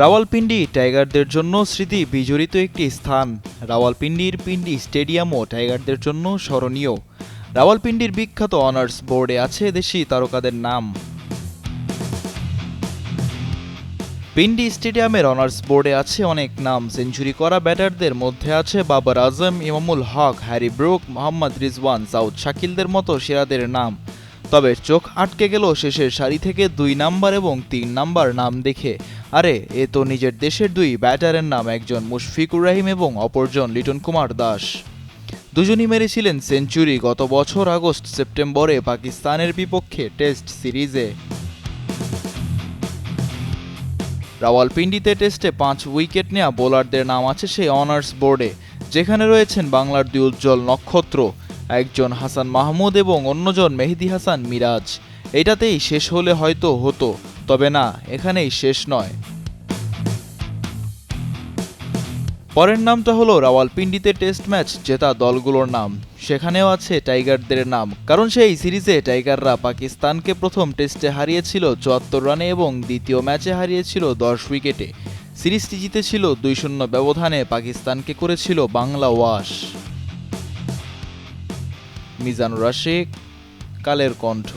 রাওয়ালপিন্ডি টাইগারদের জন্য স্মৃতি বিজড়িত একটি স্থান। রাওয়ালপিন্ডির পিন্ডি স্টেডিয়ামও টাইগারদের জন্য স্মরণীয়। রাওয়ালপিন্ডির বিখ্যাত অনার্স বোর্ডে আছে দেশি তারকাদের নাম। পিন্ডি স্টেডিয়ামের অনার্স বোর্ডে আছে অনেক নাম। সেঞ্চুরি করা ব্যাটারদের মধ্যে আছে বাবর আজম, ইমামুল হক, হ্যারি ব্রুক, মোহাম্মদ রিজওয়ান, সাউদ শাকিলদের মতো সেরাদের নাম। তবে চোখ আটকে গেল শেষের সারি থেকে দুই নাম্বার এবং তিন নাম্বার নাম দেখে। আরে, এ তো নিজের দেশের দুই ব্যাটারের নাম, একজন মুশফিকুর রাহিম এবং অপরজন লিটন কুমার দাস। দুজনই মেরেছিলেন সেঞ্চুরি গত বছর আগস্ট সেপ্টেম্বরে পাকিস্তানের বিপক্ষে টেস্ট সিরিজে। রাওয়ালপিন্ডিতে টেস্টে পাঁচ উইকেট নেওয়া বোলারদের নাম আছে সেই অনার্স বোর্ডে, যেখানে রয়েছেন বাংলার দুই উজ্জ্বল নক্ষত্র। একজন হাসান মাহমুদ এবং অন্যজন মেহেদি হাসান মিরাজ। এটাতেই শেষ হলে হয়তো হতো, তবে না, এখানেই শেষ নয়। পরের নামটা হলো রাওয়ালপিন্ডিতে টেস্ট ম্যাচ জেতা দলগুলোর নাম। সেখানেও আছে টাইগারদের নাম, কারণ সেই সিরিজে টাইগাররা পাকিস্তানকে প্রথম টেস্টে হারিয়েছিল চুয়াত্তর রানে এবং দ্বিতীয় ম্যাচে হারিয়েছিল দশ উইকেটে। সিরিজটি জিতেছিল দুই শূন্য ব্যবধানে পাকিস্তানকে করেছিল বাংলা ওয়াশ। মিজানুর রাশেক কালের কণ্ঠ।